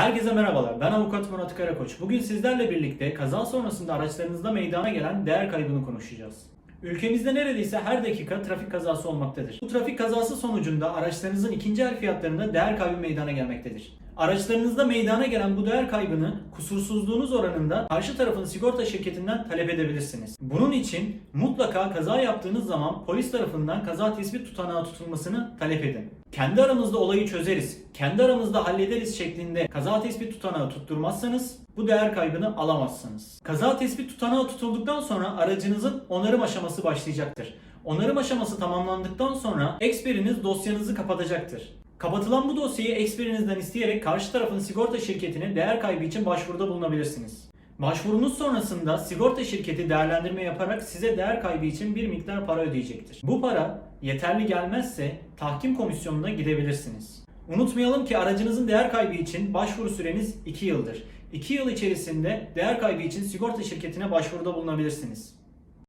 Herkese merhabalar. Ben avukat Murat Karakoç. Bugün sizlerle birlikte kaza sonrasında araçlarınızda meydana gelen değer kaybını konuşacağız. Ülkemizde neredeyse her dakika trafik kazası olmaktadır. Bu trafik kazası sonucunda araçlarınızın ikinci el fiyatlarında değer kaybı meydana gelmektedir. Araçlarınızda meydana gelen bu değer kaybını kusursuzluğunuz oranında karşı tarafın sigorta şirketinden talep edebilirsiniz. Bunun için mutlaka kaza yaptığınız zaman polis tarafından kaza tespit tutanağı tutulmasını talep edin. Kendi aramızda olayı çözeriz, kendi aramızda hallederiz şeklinde kaza tespit tutanağı tutturmazsanız bu değer kaybını alamazsınız. Kaza tespit tutanağı tutulduktan sonra aracınızın onarım aşaması başlayacaktır. Onarım aşaması tamamlandıktan sonra eksperiniz dosyanızı kapatacaktır. Kapatılan bu dosyayı eksperinizden isteyerek karşı tarafın sigorta şirketine değer kaybı için başvuruda bulunabilirsiniz. Başvurunuz sonrasında sigorta şirketi değerlendirme yaparak size değer kaybı için bir miktar para ödeyecektir. Bu para yeterli gelmezse tahkim komisyonuna gidebilirsiniz. Unutmayalım ki aracınızın değer kaybı için başvuru süreniz 2 yıldır. 2 yıl içerisinde değer kaybı için sigorta şirketine başvuruda bulunabilirsiniz.